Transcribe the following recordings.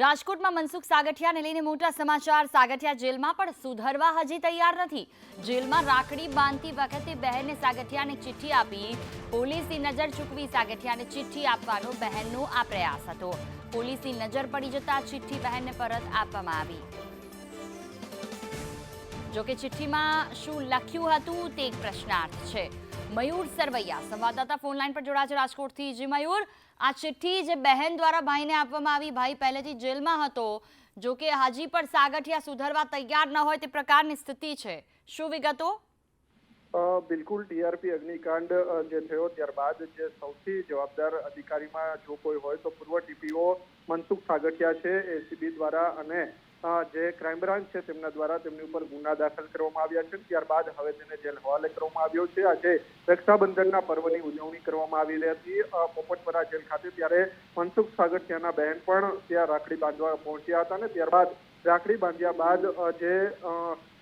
રાજકોટમાં મનસુખ સાગઠિયાને લઈને મોટા સમાચાર. સાગઠિયા જેલમાં પણ સુધરવા હજી તૈયાર નથી. જેલમાં રાખડી બાંધતી વખતે બહેને સાગઠિયાને ચિઠ્ઠી આપી. પોલીસની નજર ચૂકવી સાગઠિયાને ચિઠ્ઠી આપવાનો બહેનનો આ પ્રયાસ હતો. પોલીસની નજર પડી જતા ચિઠ્ઠી બહેનને પરત આપવામાં આવી. જોકે ચિઠ્ઠીમાં શું લખ્યું હતું તે એક પ્રશ્નાર્થ છે. મયુર સરવૈયા, સંવાદદાતા ફોન લાઈન પર જોડાયા છે રાજકોટથી. જી મયુર, આ ચિઠ્ઠી જે બહેન દ્વારા ભાઈને આપવામાં આવી, ભાઈ પહેલેથી જેલમાં હતો જો કે હજી પણ સાગઠિયા સુધરવા તૈયાર ન હોય તે પ્રકારની સ્થિતિ છે. શું વિગતો? બિલકુલ ટીઆરપી અગ્નિકાંડ જે થયો ત્યારબાદ જે સૌથી જવાબદાર અધિકારીમાં જો કોઈ હોય તો પૂર્વ ટીપીઓ મનસુખ સાગઠિયા છે એસીબી દ્વારા અને જે ક્રાઇમ બ્રાન્ચ છે, તેમના દ્વારા તેમની ઉપર ગુના દાખલ કરવામાં આવ્યા છે. ત્યારબાદ હવે તેને જેલ હવાલે કરવામાં આવ્યો છે, આજે રક્ષાબંધનના પર્વની ઉજવણી કરવામાં આવી હતી. પોપટપરા જેલ ખાતે, ત્યારે મનસુખ સાગર ત્યાંના બહેન પણ ત્યાં રાખડી બાંધવા પહોંચ્યા હતા અને ત્યારબાદ રાખડી બાંધ્યા બાદ જે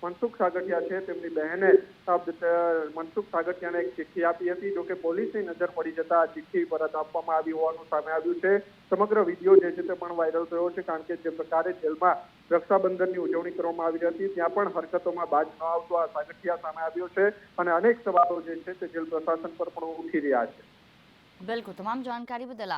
મનસુખ સાગઠિયા છે, તેમની બહેને મનસુખ સાગઠિયાને એક ચિઠ્ઠી આપી હતી, જો પોલીસની નજર પડી જતા આ ચિઠ્ઠી પરત આપવામાં આવી હોવાનું સામે આવ્યું છે. સમગ્ર વીડિયો જે છે તે પણ વાયરલ થયો છે, કારણ કે જે પ્રકારે જેલમાં રક્ષાબંધનની ઉજવણી કરવામાં આવી હતી, ત્યાં પણ હરકતોમાં બાજ ન આવતો આ સાગઠિયા સામે આવ્યો છે અને અનેક સવાલો જે છે તે જેલ પ્રશાસન પર પણ ઉઠી રહ્યા છે. બિલકુલ, તમામ જાણકારી બદલ